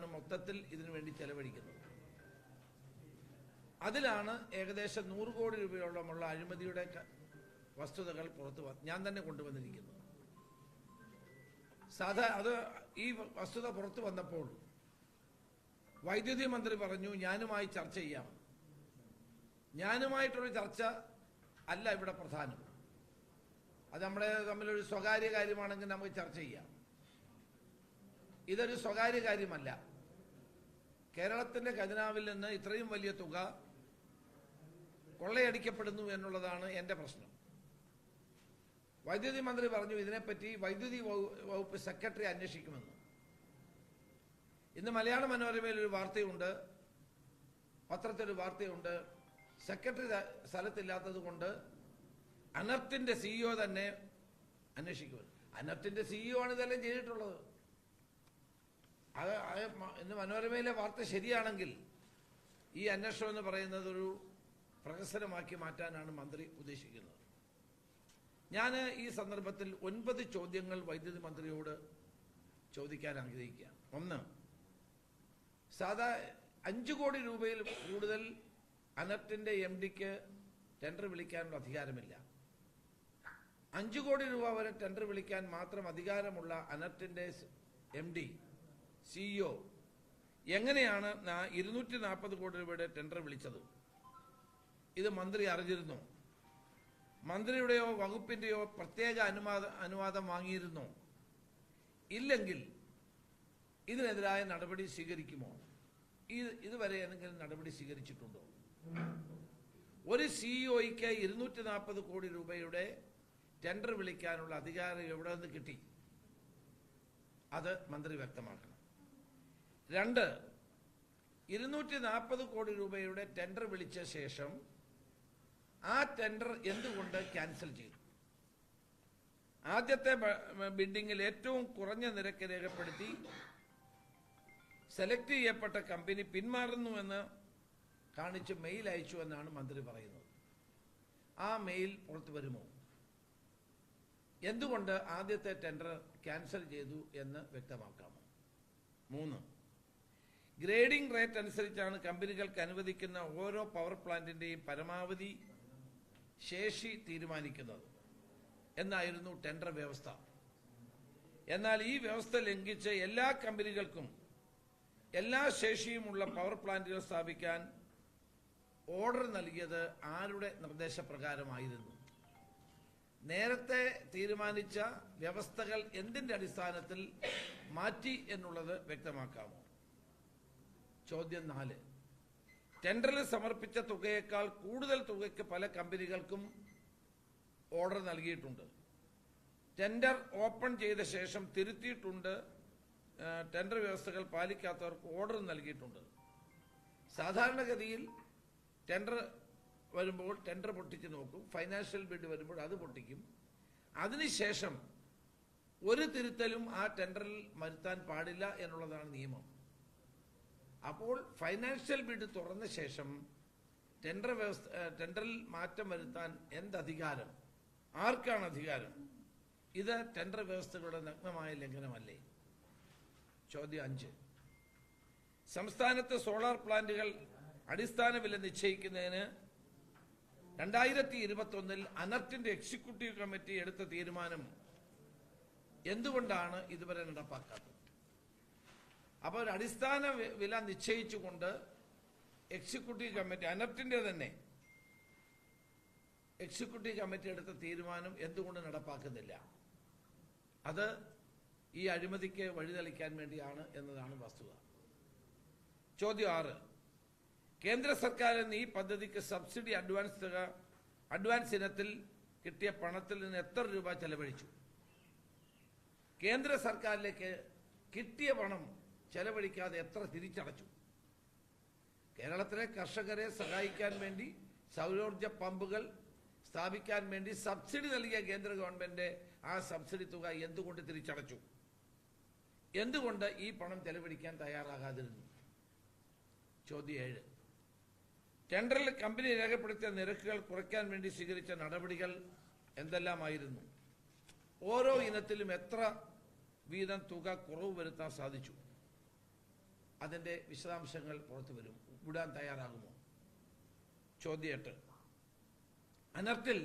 രൂപയാണ് മൊത്തത്തിൽ ഇതിനു വേണ്ടി ചെലവഴിക്കുന്നത്. അതിലാണ് ഏകദേശം നൂറ് കോടി രൂപയോളമുള്ള അഴിമതിയുടെ വസ്തുതകൾ പുറത്തു ഞാൻ തന്നെ കൊണ്ടുവന്നിരിക്കുന്നത് സാധാ അത് ഈ വസ്തുത പുറത്തു വന്നപ്പോൾ വൈദ്യുതി മന്ത്രി പറഞ്ഞു ഞാനുമായി ചർച്ച ചെയ്യാം. ഞാനുമായിട്ടൊരു ചർച്ച അല്ല ഇവിടെ പ്രധാനം. അത് നമ്മുടെ തമ്മിലൊരു സ്വകാര്യ കാര്യമാണെങ്കിൽ നമുക്ക് ചർച്ച ചെയ്യാം. ഇതൊരു സ്വകാര്യ കാര്യമല്ല. കേരളത്തിന്റെ ഖജനാവിൽ നിന്ന് ഇത്രയും വലിയ തുക കൊള്ളയടിക്കപ്പെടുന്നു എന്നുള്ളതാണ് എന്റെ പ്രശ്നം. വൈദ്യുതി മന്ത്രി പറഞ്ഞു ഇതിനെപ്പറ്റി വൈദ്യുതി വകുപ്പ് സെക്രട്ടറി അന്വേഷിക്കുമെന്ന്. ഇന്ന് മലയാള മനോരമയിൽ ഒരു വാർത്തയുണ്ട്. പത്രത്തിലൊരു വാർത്തയുണ്ട്. സെക്രട്ടറി സ്ഥലത്തില്ലാത്തത് കൊണ്ട് അനർത്തിന്റെ സിഇഒ തന്നെ അന്വേഷിക്കുമെന്ന്. അനർത്തിന്റെ സിഇഒ ആണ് ഇതെല്ലാം ചെയ്തിട്ടുള്ളത്. അത് ഇന്ന് മനോരമയിലെ വാർത്ത ശരിയാണെങ്കിൽ ഈ അന്വേഷണം എന്ന് പറയുന്നത് ഒരു പ്രഹസനമാക്കി മാറ്റാനാണ് മന്ത്രി ഉദ്ദേശിക്കുന്നത്. ഞാൻ ഈ സന്ദർഭത്തിൽ ഒൻപത് ചോദ്യങ്ങൾ വൈദ്യുതി മന്ത്രിയോട് ചോദിക്കാൻ ആഗ്രഹിക്കുക ഒന്ന് സാധാ അഞ്ച് കോടി രൂപയിൽ കൂടുതൽ അനർട്ടിന്റെ എം ഡിക്ക് ടെൻഡർ വിളിക്കാനുള്ള അധികാരമില്ല. അഞ്ചു കോടി രൂപ വരെ ടെൻഡർ വിളിക്കാൻ മാത്രം അധികാരമുള്ള അനർട്ടിന്റെ എം ഡി സിഇഒ എങ്ങനെയാണ് ഇരുന്നൂറ്റി നാൽപ്പത് കോടി രൂപയുടെ ടെൻഡർ വിളിച്ചത്? ഇത് മന്ത്രി അറിഞ്ഞിരുന്നു? മന്ത്രിയുടെയോ വകുപ്പിന്റെയോ പ്രത്യേക അനുവാദ അനുവാദം വാങ്ങിയിരുന്നോ? ഇല്ലെങ്കിൽ ഇതിനെതിരായ നടപടി സ്വീകരിക്കുമോ? ഇത് ഇതുവരെ എന്തെങ്കിലും നടപടി സ്വീകരിച്ചിട്ടുണ്ടോ? ഒരു സിഇഒയ്ക്ക് ഇരുന്നൂറ്റി നാൽപ്പത് കോടി രൂപയുടെ ടെൻഡർ വിളിക്കാനുള്ള അധികാരം എവിടെ നിന്ന് കിട്ടി? അത് മന്ത്രി വ്യക്തമാക്കണം. രണ്ട് ഇരുന്നൂറ്റി നാൽപ്പത് കോടി രൂപയുടെ ടെൻഡർ വിളിച്ച ശേഷം ആ ടെൻഡർ എന്തുകൊണ്ട് ക്യാൻസൽ ചെയ്തു? ആദ്യത്തെ ബിഡിങ്ങിൽ ഏറ്റവും കുറഞ്ഞ നിരക്ക് രേഖപ്പെടുത്തി സെലക്ട് ചെയ്യപ്പെട്ട കമ്പനി പിന്മാറുന്നുവെന്ന് കാണിച്ച് മെയിൽ അയച്ചു എന്നാണ് മന്ത്രി പറയുന്നത്. ആ മെയിൽ പുറത്തു വരുമോ? എന്തുകൊണ്ട് ആദ്യത്തെ ടെൻഡർ ക്യാൻസൽ ചെയ്തു എന്ന് വ്യക്തമാക്കാമോ? മൂന്ന് ഗ്രേഡിംഗ് റേറ്റ് അനുസരിച്ചാണ് കമ്പനികൾക്ക് അനുവദിക്കുന്ന ഓരോ പവർ പ്ലാന്റിന്റെയും പരമാവധി ശേഷി തീരുമാനിക്കുന്നത്. എന്നായിരുന്നു ടെൻഡർ വ്യവസ്ഥ. എന്നാൽ ഈ വ്യവസ്ഥ ലംഘിച്ച് എല്ലാ കമ്പനികൾക്കും എല്ലാ ശേഷിയുമുള്ള പവർ പ്ലാന്റുകൾ സ്ഥാപിക്കാൻ ഓർഡർ നൽകിയത് ആരുടെ നിർദ്ദേശപ്രകാരമായിരുന്നു? നേരത്തെ തീരുമാനിച്ച വ്യവസ്ഥകൾ എന്തിന്റെ അടിസ്ഥാനത്തിൽ മാറ്റി എന്നുള്ളത് വ്യക്തമാക്കാമോ? ചോദ്യം നാല്. ടെൻഡറിൽ സമർപ്പിച്ച തുകയേക്കാൾ കൂടുതൽ തുകയ്ക്ക് പല കമ്പനികൾക്കും ഓർഡർ നൽകിയിട്ടുണ്ട്. ടെൻഡർ ഓപ്പൺ ചെയ്ത ശേഷം തിരുത്തിയിട്ടുണ്ട്. ടെൻഡർ വ്യവസ്ഥകൾ പാലിക്കാത്തവർക്ക് ഓർഡർ നൽകിയിട്ടുണ്ട്. സാധാരണഗതിയിൽ ടെൻഡർ വരുമ്പോൾ ടെൻഡർ പൊട്ടിച്ച് നോക്കും. ഫൈനാൻഷ്യൽ ബിഡ് വരുമ്പോൾ അത് പൊട്ടിക്കും. അതിനുശേഷം ഒരു തിരുത്തലും ആ ടെൻഡറിൽ വരുത്താൻ പാടില്ല എന്നുള്ളതാണ് നിയമം. അപ്പോൾ ഫൈനാൻഷ്യൽ ബിഡ് തുറന്ന ശേഷം ടെൻഡർ വ്യവസ്ഥ ടെൻഡറിൽ മാറ്റം വരുത്താൻ എന്തധികാരം ആർക്കാണ് അധികാരം? ഇത് ടെൻഡർ വ്യവസ്ഥകളുടെ നഗ്നമായ ലംഘനമല്ലേ? ചോദ്യം അഞ്ച്. സംസ്ഥാനത്ത് സോളാർ പ്ലാന്റുകൾ അടിസ്ഥാന വില നിശ്ചയിക്കുന്നതിന് രണ്ടായിരത്തി ഇരുപത്തി ഒന്നിൽ അനർട്ടിന്റെ എക്സിക്യൂട്ടീവ് കമ്മിറ്റി എടുത്ത തീരുമാനം എന്തുകൊണ്ടാണ് ഇതുവരെ നടപ്പാക്കാത്തത്? അപ്പോൾ ഒരു അടിസ്ഥാന വില നിശ്ചയിച്ചുകൊണ്ട് എക്സിക്യൂട്ടീവ് കമ്മിറ്റി അനപ്റ്റിന്റെ തന്നെ എക്സിക്യൂട്ടീവ് കമ്മിറ്റി എടുത്ത തീരുമാനം എന്തുകൊണ്ട് നടപ്പാക്കുന്നില്ല? അത് ഈ അഴിമതിക്ക് വഴിതെളിക്കാൻ വേണ്ടിയാണ് എന്നതാണ് വസ്തുത. ചോദ്യം ആറ്. കേന്ദ്ര സർക്കാരിന് ഈ പദ്ധതിക്ക് സബ്സിഡി അഡ്വാൻസ് തുക അഡ്വാൻസ് ഇനത്തിൽ കിട്ടിയ പണത്തിൽ നിന്ന് എത്ര രൂപ ചെലവഴിച്ചു? കേന്ദ്ര സർക്കാരിലേക്ക് കിട്ടിയ പണം ചെലവഴിക്കാതെ എത്ര തിരിച്ചടച്ചു? കേരളത്തിലെ കർഷകരെ സഹായിക്കാൻ വേണ്ടി സൗരോർജ പമ്പുകൾ സ്ഥാപിക്കാൻ വേണ്ടി സബ്സിഡി നൽകിയ കേന്ദ്ര ഗവൺമെന്റ് ആ സബ്സിഡി തുക എന്തുകൊണ്ട് തിരിച്ചടച്ചു? എന്തുകൊണ്ട് ഈ പണം ചെലവഴിക്കാൻ തയ്യാറാകാതിരുന്നു? ചോദ്യം ഏഴ്. ടെൻഡറിൽ കമ്പനി രേഖപ്പെടുത്തിയ നിരക്കുകൾ കുറയ്ക്കാൻ വേണ്ടി സ്വീകരിച്ച നടപടികൾ എന്തെല്ലാമായിരുന്നു? ഓരോ ഇനത്തിലും എത്ര വീതം തുക കുറവ് വരുത്താൻ സാധിച്ചു? അതിന്റെ വിശദാംശങ്ങൾ പുറത്തു വരും. വിടാൻ തയ്യാറാകുമോ? ചോദ്യം എട്ട് അനർത്തിൽ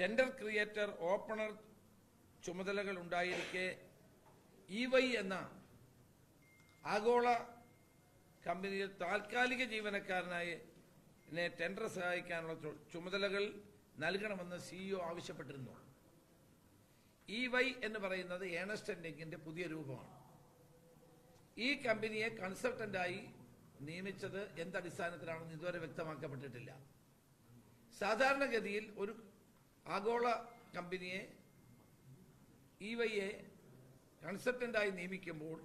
ടെൻഡർ ക്രിയേറ്റർ ഓപ്പണർ ചുമതലകൾ ഉണ്ടായിരിക്കെ ഇ വൈ എന്ന ആഗോള കമ്പനിയിൽ താൽക്കാലിക ജീവനക്കാരനായി ടെൻഡർ സഹായിക്കാനുള്ള ചുമതലകൾ നൽകണമെന്ന് സിഇഒ ആവശ്യപ്പെട്ടിരുന്നു. ഇ വൈ എന്ന് പറയുന്നത് ഏണസ്റ്റ് പുതിയ രൂപമാണ്. ഈ കമ്പനിയെ കൺസൾട്ടന്റായി നിയമിച്ചത് എന്തടിസ്ഥാനത്തിലാണെന്ന് ഇതുവരെ വ്യക്തമാക്കപ്പെട്ടിട്ടില്ല. സാധാരണഗതിയിൽ ഒരു ആഗോള കമ്പനിയെ ഇ വൈയെ കൺസൾട്ടന്റായി നിയമിക്കുമ്പോൾ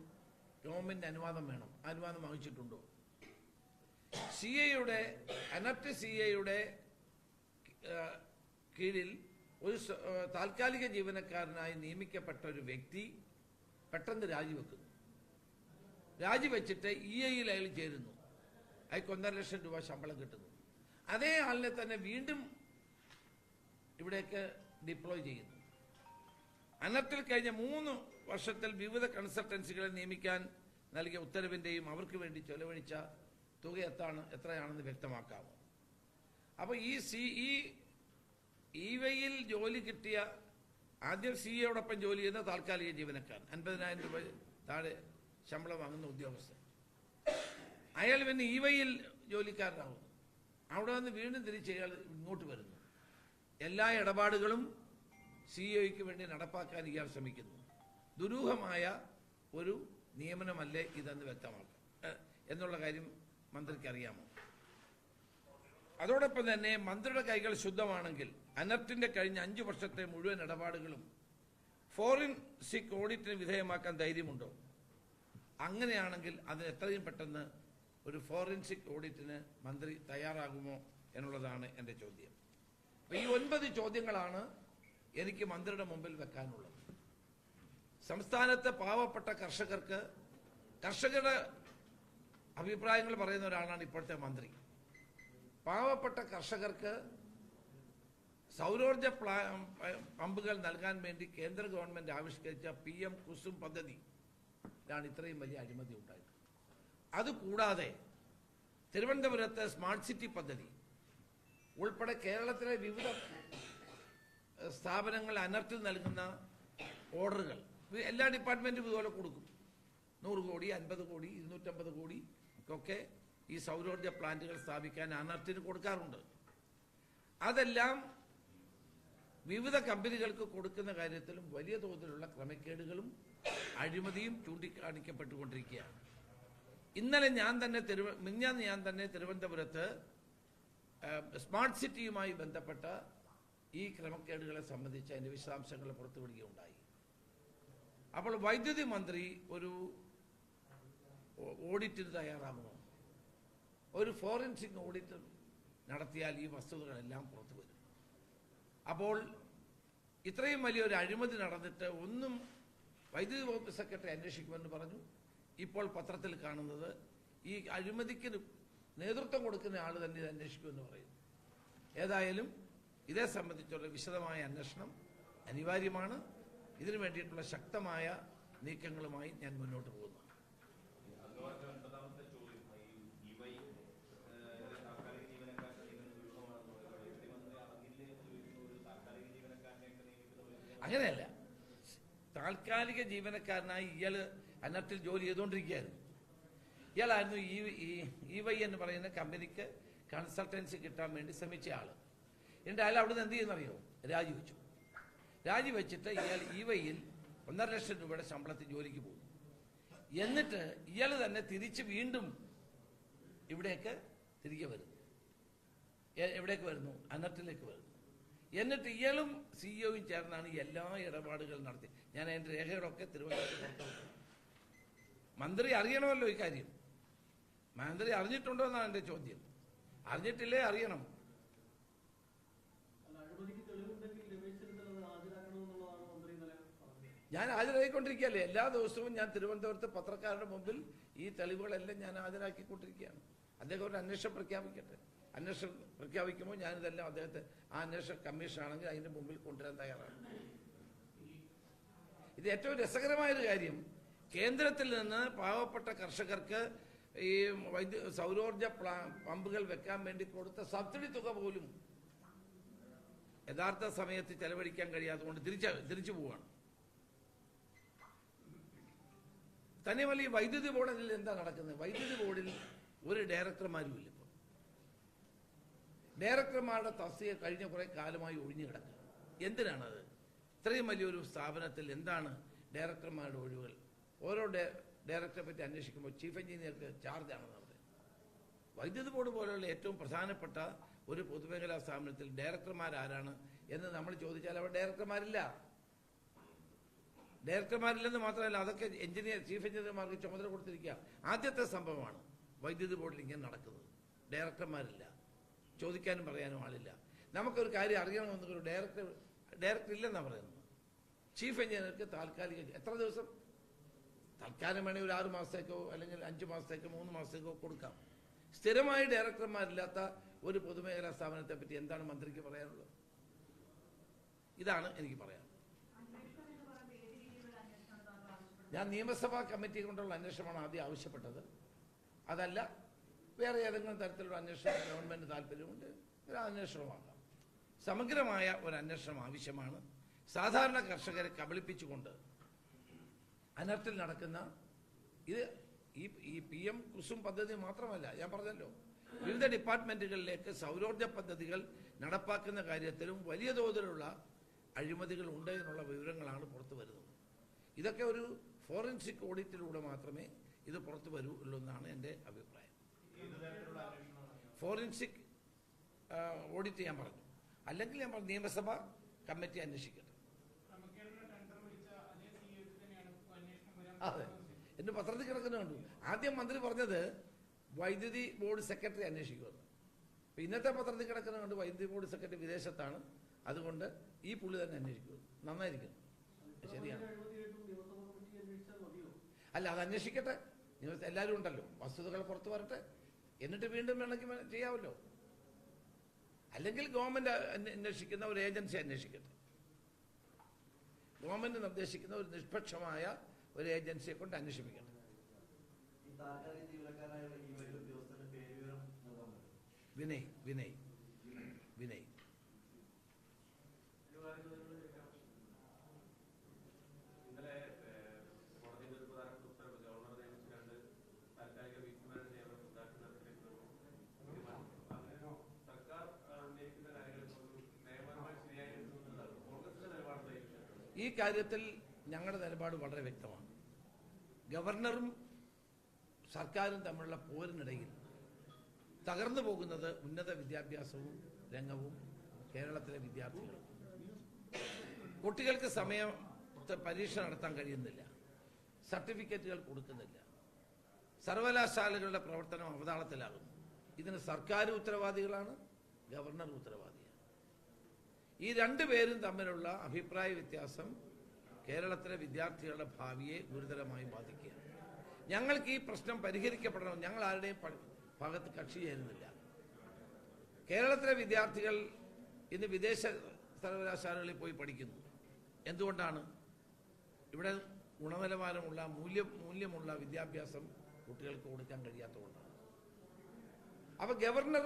ഗവൺമെന്റ് അനുവാദം വേണം അനുവാദം വാങ്ങിച്ചിട്ടുണ്ടോ സി എയുടെ അനപ്റ്റ് സി എയുടെ കീഴിൽ ഒരു താൽക്കാലിക ജീവനക്കാരനായി നിയമിക്കപ്പെട്ട ഒരു വ്യക്തി പെട്ടെന്ന് രാജിവെക്കുന്നു. രാജിവെച്ചിട്ട് ഇ ഐയിൽ അയാൾ ചേരുന്നു. അയാൾക്ക് ഒന്നര ലക്ഷം രൂപ ശമ്പളം കിട്ടുന്നു. അതേ ആളിനെ തന്നെ വീണ്ടും ഇവിടേക്ക് ഡിപ്ലോയ് ചെയ്യുന്നു. അനർട്ടിൽ കഴിഞ്ഞ മൂന്ന് വർഷത്തിൽ വിവിധ കൺസൾട്ടൻസികളെ നിയമിക്കാൻ നൽകിയ ഉത്തരവിന്റെയും അവർക്ക് വേണ്ടി ചെലവഴിച്ച തുക എത്താണ് എത്രയാണെന്ന് വ്യക്തമാക്കാമോ അപ്പോൾ ഈ സി ഈ ഇ വൈയിൽ ജോലി കിട്ടിയ ആദ്യം സി എയോടൊപ്പം ജോലി ചെയ്യുന്ന താൽക്കാലിക ജീവനക്കാരൻ അൻപതിനായിരം രൂപ താഴെ ശമ്പളം വാങ്ങുന്ന ഉദ്യോഗസ്ഥൻ. അയാൾ പിന്നെ ഇവയിൽ വൈയിൽ ജോലിക്കാരനാകുന്നു അവിടെ നിന്ന് വീണ്ടും തിരിച്ച് അയാൾ ഇങ്ങോട്ട് വരുന്നു. എല്ലാ ഇടപാടുകളും സിഇഒയ്ക്ക് വേണ്ടി നടപ്പാക്കാൻ ഇയാൾ ശ്രമിക്കുന്നു. ദുരൂഹമായ ഒരു നിയമനമല്ലേ ഇതെന്ന് വ്യക്തമാക്കാം. എന്നുള്ള കാര്യം മന്ത്രിക്ക് അറിയാമോ അതോടൊപ്പം തന്നെ മന്ത്രിയുടെ കൈകൾ ശുദ്ധമാണെങ്കിൽ അനർട്ടിന്റെ കഴിഞ്ഞ അഞ്ചു വർഷത്തെ മുഴുവൻ ഇടപാടുകളും ഫോറിൻസിക് ഓഡിറ്റിന് വിധേയമാക്കാൻ ധൈര്യമുണ്ടോ? അങ്ങനെയാണെങ്കിൽ അത് എത്രയും പെട്ടെന്ന് ഒരു ഫോറൻസിക് ഓഡിറ്റിന് മന്ത്രി തയ്യാറാകുമോ എന്നുള്ളതാണ് എന്റെ ചോദ്യം. അപ്പം ഈ ഒൻപത് ചോദ്യങ്ങളാണ് എനിക്ക് മന്ത്രിയുടെ മുമ്പിൽ വെക്കാനുള്ളത്. സംസ്ഥാനത്തെ പാവപ്പെട്ട കർഷകർക്ക് കർഷകരുടെ അഭിപ്രായങ്ങൾ പറയുന്ന ഒരാളാണ് ഇപ്പോഴത്തെ മന്ത്രി. പാവപ്പെട്ട കർഷകർക്ക് സൗരോർജ പ്ലാ- പമ്പുകൾ നൽകാൻ വേണ്ടി കേന്ദ്ര ഗവൺമെന്റ് ആവിഷ്കരിച്ച പി എം കുസും പദ്ധതി ാണ് ഇത്രയും വലിയ അഴിമതി ഉണ്ടായത്. അതുകൂടാതെ തിരുവനന്തപുരത്തെ സ്മാർട്ട് സിറ്റി പദ്ധതി ഉൾപ്പെടെ കേരളത്തിലെ വിവിധ സ്ഥാപനങ്ങൾ അനർത്തി നൽകുന്ന ഓർഡറുകൾ എല്ലാ ഡിപ്പാർട്ട്മെന്റും ഇതുപോലെ കൊടുക്കും. നൂറ് കോടി അൻപത് കോടി ഇരുന്നൂറ്റമ്പത് കോടി ഒക്കെ ഈ സൗരോർജ പ്ലാന്റുകൾ സ്ഥാപിക്കാൻ അനർത്തിന് കൊടുക്കാറുണ്ട്. അതെല്ലാം വിവിധ കമ്പനികൾക്ക് കൊടുക്കുന്ന കാര്യത്തിലും വലിയ തോതിലുള്ള ക്രമക്കേടുകളും അഴിമതിയും ചൂണ്ടിക്കാണിക്കപ്പെട്ടുകൊണ്ടിരിക്കുകയാണ് ഇന്നലെ ഞാൻ തന്നെ തിരുവ മിഞ്ഞാന്ന് ഞാൻ തന്നെ തിരുവനന്തപുരത്ത് സ്മാർട്ട് സിറ്റിയുമായി ബന്ധപ്പെട്ട ഈ ക്രമക്കേടുകളെ സംബന്ധിച്ച് അതിന്റെ വിശദാംശങ്ങൾ പുറത്തുവിടുകയുണ്ടായി. അപ്പോൾ വൈദ്യുതി മന്ത്രി ഒരു ഓഡിറ്റിന് തയ്യാറാകുമോ ഒരു ഫോറൻസിക് ഓഡിറ്റ് നടത്തിയാൽ ഈ വസ്തുതകളെല്ലാം പുറത്തു വരും അപ്പോൾ ഇത്രയും വലിയൊരു അഴിമതി നടന്നിട്ട് ഒന്നും വൈദ്യുതി വകുപ്പ് സെക്രട്ടറി അന്വേഷിക്കുമെന്ന് പറഞ്ഞു. ഇപ്പോൾ പത്രത്തിൽ കാണുന്നത് ഈ അഴിമതിക്ക് നേതൃത്വം കൊടുക്കുന്ന ആൾ തന്നെ ഇത് അന്വേഷിക്കുമെന്ന് പറയുന്നു. ഏതായാലും ഇതേ സംബന്ധിച്ചുള്ള വിശദമായ അന്വേഷണം അനിവാര്യമാണ്. ഇതിനു വേണ്ടിയിട്ടുള്ള ശക്തമായ നീക്കങ്ങളുമായി ഞാൻ മുന്നോട്ട് പോകുന്നു. അങ്ങനെയല്ല. താൽക്കാലിക ജീവനക്കാരനായി ഇയാൾ അന്നത്തിൽ ജോലി ചെയ്തുകൊണ്ടിരിക്കുകയായിരുന്നു. ഇയാളായിരുന്നു ഇ വൈ എന്ന് പറയുന്ന കമ്പനിക്ക് കൺസൾട്ടൻസി കിട്ടാൻ വേണ്ടി ശ്രമിച്ച ആൾ. എന്നിട്ട് അയാൾ അവിടുന്ന് എന്ത് ചെയ്യുന്നറിയോ? രാജിവെച്ചു. രാജിവെച്ചിട്ട് ഇയാൾ ഇ വൈയിൽ ഒന്നര ലക്ഷം രൂപയുടെ ശമ്പളത്തിൽ ജോലിക്ക് പോകും എന്നിട്ട് ഇയാൾ തന്നെ തിരിച്ച് വീണ്ടും ഇവിടേക്ക് തിരികെ വരുന്നു. എവിടേക്ക് വരുന്നു? അന്നത്തിലേക്ക് വരുന്നു. എന്നിട്ട് ഇയാളും സിഇഒയും ചേർന്നാണ് എല്ലാ ഇടപാടുകളും നടത്തി. ഞാൻ അതിന്റെ രേഖകളൊക്കെ തിരുവനന്തപുരത്ത് മന്ത്രി അറിയണമല്ലോ ഈ കാര്യം. മന്ത്രി അറിഞ്ഞിട്ടുണ്ടോ എന്നാണ് എന്റെ ചോദ്യം. അറിഞ്ഞിട്ടില്ലേ അറിയണം. ഞാൻ ഹാജരായിക്കൊണ്ടിരിക്കുകയല്ലേ. എല്ലാ ദിവസവും ഞാൻ തിരുവനന്തപുരത്ത് പത്രക്കാരുടെ മുമ്പിൽ ഈ തെളിവുകളെല്ലാം ഞാൻ ഹാജരാക്കിക്കൊണ്ടിരിക്കുകയാണ്. അദ്ദേഹം ഒരു അന്വേഷണം പ്രഖ്യാപിക്കട്ടെ. അന്വേഷണം പ്രഖ്യാപിക്കുമ്പോൾ ഞാനിതെല്ലാം അദ്ദേഹത്തെ ആ അന്വേഷണ കമ്മീഷൻ ആണെങ്കിൽ അതിന്റെ മുമ്പിൽ കൊണ്ടുവരാൻ തയ്യാറാണ്. ഇത് ഏറ്റവും രസകരമായൊരു കാര്യം. കേന്ദ്രത്തിൽ നിന്ന് പാവപ്പെട്ട കർഷകർക്ക് ഈ വൈദ്യു സൗരോർജ പമ്പുകൾ വെക്കാൻ വേണ്ടി കൊടുത്ത സബ്സിഡി തുക പോലും യഥാർത്ഥ സമയത്ത് ചെലവഴിക്കാൻ കഴിയാത്തതുകൊണ്ട് തിരിച്ച തിരിച്ചു പോവുകയാണ്. തന്നെ ഈ വൈദ്യുതി ബോർഡിൽ എന്താ നടക്കുന്നത്? വൈദ്യുതി ബോർഡിൽ ഒരു ഡയറക്ടർമാരും ഇല്ല ഡയറക്ടർമാരുടെ തസ്തിക കഴിഞ്ഞ കുറെ കാലമായി ഒഴിഞ്ഞു കിടക്കുക. എന്തിനാണത്? ഇത്രയും വലിയൊരു സ്ഥാപനത്തിൽ എന്താണ് ഡയറക്ടർമാരുടെ ഒഴിവുകൾ? ഓരോ ഡയ- ഡയറക്ടറെ പറ്റി അന്വേഷിക്കുമ്പോൾ ചീഫ് എഞ്ചിനീയർക്ക് ചാർജ് നടത്തുന്നത് വൈദ്യുതി ബോർഡ് പോലെയുള്ള ഏറ്റവും പ്രധാനപ്പെട്ട ഒരു പൊതുമേഖലാ സ്ഥാപനത്തിൽ ഡയറക്ടർമാർ ആരാണ് എന്ന് നമ്മൾ ചോദിച്ചാൽ അവിടെ ഡയറക്ടർമാരില്ല. ഡയറക്ടർമാരില്ലെന്ന് മാത്രമല്ല അതൊക്കെ എഞ്ചിനീയർ ചീഫ് എഞ്ചിനീയർമാർക്ക് ചുമതല കൊടുത്തിരിക്കുക. ആദ്യത്തെ സംഭവമാണ് വൈദ്യുതി ബോർഡിൽ ഇങ്ങനെ നടക്കുന്നത്. ഡയറക്ടർമാരില്ല. ചോദിക്കാനും പറയാനും ആളില്ല. നമുക്കൊരു കാര്യം അറിയണമെന്ന് ഒരു ഡയറക്ടർ ഡയറക്ടർ ഇല്ലെന്നാണ് പറയുന്നത്. ചീഫ് എഞ്ചിനീയർക്ക് താൽക്കാലിക എത്ര ദിവസം? തൽക്കാലം വേണമെങ്കിൽ ഒരു ആറ് മാസത്തേക്കോ അല്ലെങ്കിൽ അഞ്ച് മാസത്തേക്കോ മൂന്ന് മാസത്തേക്കോ കൊടുക്കാം. സ്ഥിരമായി ഡയറക്ടർമാരില്ലാത്ത ഒരു പൊതുമേഖലാ സ്ഥാപനത്തെ പറ്റി എന്താണ് മന്ത്രിക്ക് പറയാനുള്ളത്? ഇതാണ് എനിക്ക് പറയാനുള്ളത്. ഞാൻ നിയമസഭാ കമ്മിറ്റി കൊണ്ടുള്ള അന്വേഷണമാണ് ആദ്യം ആവശ്യപ്പെട്ടത്. അതല്ല വേറെ ഏതെങ്കിലും തരത്തിലുള്ള അന്വേഷണം ഗവൺമെന്റ് താല്പര്യമുണ്ട് ഒരു അന്വേഷണമാകാം സമഗ്രമായ ഒരു അന്വേഷണം ആവശ്യമാണ്. സാധാരണ കർഷകരെ കബളിപ്പിച്ചുകൊണ്ട് അനർത്തിൽ നടക്കുന്ന ഇത് ഈ ഈ പി എം കുസും പദ്ധതി മാത്രമല്ല ഞാൻ പറഞ്ഞല്ലോ വിവിധ ഡിപ്പാർട്ട്മെന്റുകളിലേക്ക് സൗരോർജ പദ്ധതികൾ നടപ്പാക്കുന്ന കാര്യത്തിലും വലിയ തോതിലുള്ള അഴിമതികൾ ഉണ്ട് എന്നുള്ള വിവരങ്ങളാണ് പുറത്തു വരുന്നത്. ഇതൊക്കെ ഒരു ഫോറൻസിക് ഓഡിറ്റിലൂടെ മാത്രമേ ഇത് പുറത്തു വരൂ ഉള്ളൂ എന്നാണ് എന്റെ അഭിപ്രായം. ഫോറൻസിക് ഓഡിറ്റ് ചെയ്യാൻ പറഞ്ഞു. അല്ലെങ്കിൽ ഞാൻ പറഞ്ഞു നിയമസഭ കമ്മിറ്റി അന്വേഷിക്കട്ടെ. അതെ. എന്റെ പത്രത്തിൽ കിടക്കുന്ന കണ്ടു. ആദ്യം മന്ത്രി പറഞ്ഞത് വൈദ്യുതി ബോർഡ് സെക്രട്ടറി അന്വേഷിക്കുമെന്ന് അപ്പം ഇന്നത്തെ പത്രത്തിൽ കിടക്കുന്ന കണ്ട് വൈദ്യുതി ബോർഡ് സെക്രട്ടറി വിദേശത്താണ്. അതുകൊണ്ട് ഈ പുള്ളി തന്നെ അന്വേഷിക്കും നന്നായിരിക്കും. ശരിയാണ്. അല്ല അത് അന്വേഷിക്കട്ടെ. നിങ്ങൾ എല്ലാവരും ഉണ്ടല്ലോ. വസ്തുതകൾ പുറത്തു വരട്ടെ. എന്നിട്ട് വീണ്ടും വേണമെങ്കിൽ ചെയ്യാവല്ലോ ചെയ്യാമല്ലോ. അല്ലെങ്കിൽ ഗവൺമെന്റ് അന്വേഷിക്കുന്ന ഒരു ഏജൻസി അന്വേഷിക്കട്ടെ. ഗവൺമെന്റ് നിർദ്ദേശിക്കുന്ന ഒരു നിഷ്പക്ഷമായ ഒരു ഏജൻസിയെ കൊണ്ട് അന്വേഷിപ്പിക്കട്ടെ വിനയ് വിനയ് വിനയ് ഇന്നലെ ഏഹ്, കോടതിയുടെ ഒരു പ്രധാനപ്പെട്ട ഉത്തരവ് ഗവർണർ നിയമിച്ച രണ്ട് താൽക്കാലിക വീട്ടുമാരുടെ നിയമനം റദ്ദാക്കി നിർത്തിയിട്ടുള്ള തീരുമാനം. അങ്ങനെ സർക്കാർ ആ, ഉന്നയിക്കുന്ന കാര്യങ്ങൾ ഒരു നിയമപരമായി ശരിയായിരുന്നു എന്നുള്ളതാണ് കോൺഗ്രസിന്റെ നിലപാടുള്ള ഈ വിഷയത്തിൽ ഈ കാര്യത്തിൽ ഞങ്ങളുടെ നിലപാട് വളരെ വ്യക്തമാണ്. ഗവർണറും സർക്കാരും തമ്മിലുള്ള പോരിനിടയിൽ തകർന്നു പോകുന്നത് ഉന്നത വിദ്യാഭ്യാസവും രംഗവും കേരളത്തിലെ വിദ്യാർത്ഥികളും. കുട്ടികൾക്ക് സമയം പരീക്ഷ നടത്താൻ കഴിയുന്നില്ല. സർട്ടിഫിക്കറ്റുകൾ കൊടുക്കുന്നില്ല. സർവകലാശാലകളുടെ പ്രവർത്തനം അവതാളത്തിലാകുന്നു. ഇതിന് സർക്കാർ ഉത്തരവാദികളാണ് ഗവർണർ ഉത്തരവാദിയാണ് ഈ രണ്ടുപേരും തമ്മിലുള്ള അഭിപ്രായ വ്യത്യാസം കേരളത്തിലെ വിദ്യാർത്ഥികളുടെ ഭാവിയെ ഗുരുതരമായി ബാധിക്കുകയാണ്. ഞങ്ങൾക്ക് ഈ പ്രശ്നം പരിഹരിക്കപ്പെടണം. ഞങ്ങൾ ആരുടെയും ഭാഗത്ത് കക്ഷി ചേരുന്നില്ല. കേരളത്തിലെ വിദ്യാർത്ഥികൾ ഇന്ന് വിദേശ സർവകലാശാലകളിൽ പോയി പഠിക്കുന്നു. എന്തുകൊണ്ടാണ്? ഇവിടെ ഗുണനിലവാരമുള്ള മൂല്യം മൂല്യമുള്ള വിദ്യാഭ്യാസം കുട്ടികൾക്ക് കൊടുക്കാൻ കഴിയാത്തതുകൊണ്ടാണ് അപ്പൊ ഗവർണർ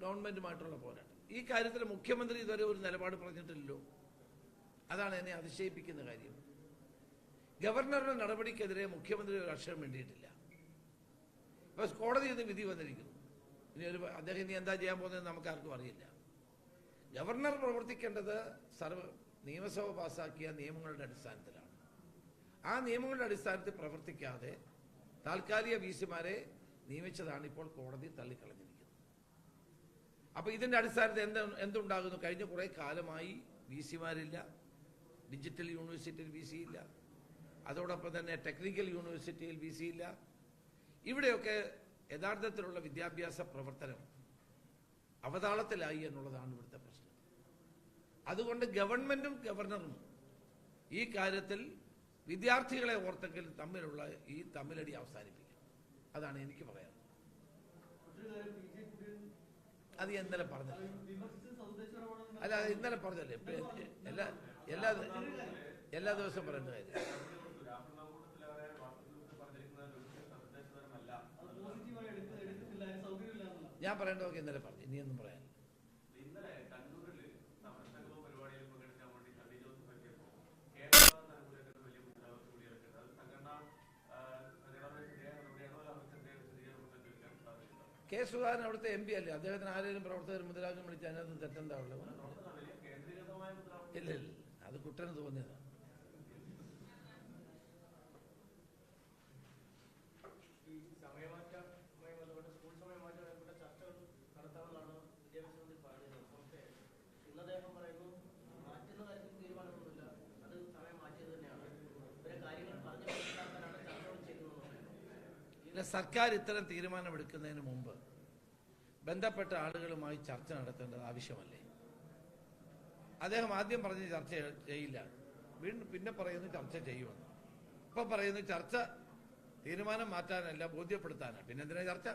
ഗവൺമെന്റുമായിട്ടുള്ള പോരാട്ടം. ഈ കാര്യത്തിൽ മുഖ്യമന്ത്രി ഇതുവരെ ഒരു നിലപാട് പറഞ്ഞിട്ടില്ലല്ലോ. അതാണ് എന്നെ അതിശയിപ്പിക്കുന്ന കാര്യം. ഗവർണറുടെ നടപടിക്കെതിരെ മുഖ്യമന്ത്രി ഒരു അക്ഷരം വേണ്ടിയിട്ടില്ല ഇപ്പൊ കോടതി ഇന്ന് വിധി വന്നിരിക്കുന്നു. ഇനി ഒരു അദ്ദേഹം ഇനി എന്താ ചെയ്യാൻ പോകുന്നത് നമുക്ക് ആർക്കും അറിയില്ല. ഗവർണർ പ്രവർത്തിക്കേണ്ടത് സർവ നിയമസഭ പാസാക്കിയ നിയമങ്ങളുടെ അടിസ്ഥാനത്തിലാണ്. ആ നിയമങ്ങളുടെ അടിസ്ഥാനത്തിൽ പ്രവർത്തിക്കാതെ താൽക്കാലിക വി സിമാരെ നിയമിച്ചതാണ് ഇപ്പോൾ കോടതി തള്ളിക്കളഞ്ഞിരിക്കുന്നത് അപ്പൊ ഇതിന്റെ അടിസ്ഥാനത്തിൽ എന്ത് എന്തുണ്ടാകുന്നു? കഴിഞ്ഞ കുറേ കാലമായി വി സിമാരില്ല. ഡിജിറ്റൽ യൂണിവേഴ്സിറ്റിയിൽ വി സി ഇല്ല. അതോടൊപ്പം തന്നെ ടെക്നിക്കൽ യൂണിവേഴ്സിറ്റിയിൽ വി സി ഇല്ല. ഇവിടെയൊക്കെ യഥാർത്ഥത്തിലുള്ള വിദ്യാഭ്യാസ പ്രവർത്തനം അവതാളത്തിലായി എന്നുള്ളതാണ് ഇവിടുത്തെ പ്രശ്നം. അതുകൊണ്ട് ഗവൺമെന്റും ഗവർണറും ഈ കാര്യത്തിൽ വിദ്യാർത്ഥികളെ ഓർത്തെങ്കിൽ തമ്മിലുള്ള ഈ തമ്മിലടി അവസാനിപ്പിക്കണം അതാണ് എനിക്ക് പറയാനുള്ളത്. അത് ഇന്നലെ പറഞ്ഞല്ലേ. അല്ല അത് ഇന്നലെ പറഞ്ഞല്ലേ. എല്ലാ എല്ലാ എല്ലാ ദിവസവും പറയുന്ന കാര്യം. ഞാൻ പറയേണ്ടതൊക്കെ ഇന്നലെ പറഞ്ഞു. ഇനിയൊന്നും പറയാം. കെ സുധാകരൻ അവിടുത്തെ എം പി അല്ലേ? അദ്ദേഹത്തിന് ആരെങ്കിലും പ്രവർത്തകർ മുദ്രാവാക്യം വിളിച്ച് അതിനകത്ത് തെറ്റെന്താ ഉള്ളത്? ഇല്ല ഇല്ല അത് കുട്ടന് തോന്നിയതാണ് ഈ സമയമാറ്റവുമായി ബന്ധപ്പെട്ട് സ്കൂൾ സമയമാറ്റവുമായി ബന്ധപ്പെട്ട ചർച്ചകൾ നടത്താമെന്നാണ് വിദ്യാഭ്യാസ മന്ത്രി പറഞ്ഞത് പക്ഷേ ഇന്ന് അദ്ദേഹം പറയുന്നു മാറ്റുന്ന കാര്യത്തിൽ തീരുമാനമൊന്നുമില്ല അത് സമയം മാറ്റിയത് തന്നെയാണ് ഇവരെ കാര്യങ്ങൾ പറഞ്ഞു മനസ്സിലാക്കാനാണ് ചർച്ചകൾ ചെയ്യുന്നതെന്ന് ഇല്ല സർക്കാർ ഇത്തരം തീരുമാനമെടുക്കുന്നതിന് മുമ്പ് ബന്ധപ്പെട്ട ആളുകളുമായി ചർച്ച നടത്തേണ്ടത് ആവശ്യമല്ലേ? അദ്ദേഹം ആദ്യം പറഞ്ഞ് ചർച്ച ചെയ്യില്ല. വീണ്ടും പിന്നെ പറയുന്നു ചർച്ച ചെയ്യുമെന്ന്. ഇപ്പൊ പറയുന്നു ചർച്ച തീരുമാനം മാറ്റാനല്ല ബോധ്യപ്പെടുത്താനാണ് പിന്നെ എന്തിനാ ചർച്ച?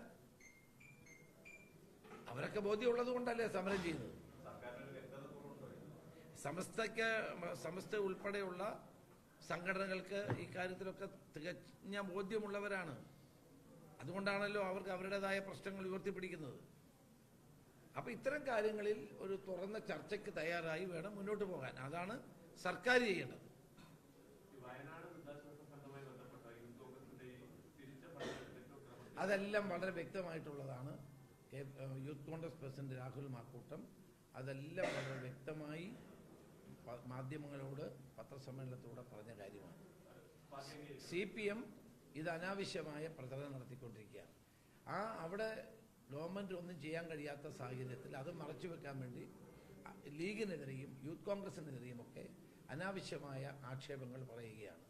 അവരൊക്കെ ബോധ്യമുള്ളത് കൊണ്ടല്ലേ സമരം ചെയ്യുന്നത്? സമസ്തയ്ക്ക് സമസ്ത ഉൾപ്പെടെയുള്ള സംഘടനകൾക്ക് ഇക്കാര്യത്തിലൊക്കെ തികഞ്ഞ ബോധ്യമുള്ളവരാണ്. അതുകൊണ്ടാണല്ലോ അവർക്ക് അവരുടേതായ പ്രശ്നങ്ങൾ ഉയർത്തിപ്പിടിക്കുന്നത്. അപ്പൊ ഇത്തരം കാര്യങ്ങളിൽ ഒരു തുറന്ന ചർച്ചയ്ക്ക് തയ്യാറായി വേണം മുന്നോട്ട് പോകാൻ. അതാണ് സർക്കാർ ചെയ്യേണ്ടത്. അതെല്ലാം വളരെ വ്യക്തമായിട്ടുള്ളതാണ്. Youth Congress president Rahul Mamkootam അതെല്ലാം വളരെ വ്യക്തമായി മാധ്യമങ്ങളോട് പത്രസമ്മേളനത്തിലൂടെ പറഞ്ഞ കാര്യമാണ്. സി പി എം ഇത് അനാവശ്യമായ പ്രചരണം നടത്തിക്കൊണ്ടിരിക്കുകയാണ്. ആ അവിടെ ഗവൺമെന്റ് ഒന്നും ചെയ്യാൻ കഴിയാത്ത സാഹചര്യത്തിൽ അത് മറച്ചു വെക്കാൻ വേണ്ടി ലീഗിനെതിരെയും യൂത്ത് കോൺഗ്രസിനെതിരെയും ഒക്കെ അനാവശ്യമായ ആക്ഷേപങ്ങൾ പറയുകയാണ്.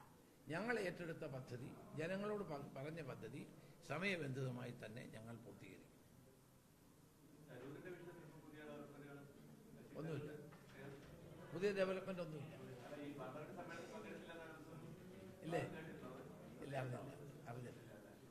ഞങ്ങൾ ഏറ്റെടുത്ത പദ്ധതി ജനങ്ങളോട് പറഞ്ഞ പദ്ധതി സമയബന്ധിതമായി തന്നെ ഞങ്ങൾ പൂർത്തീകരിക്കും. ഒന്നുമില്ല. പുതിയ ഡെവലപ്മെന്റ് ഒന്നുമില്ല. ഈ لا لا لا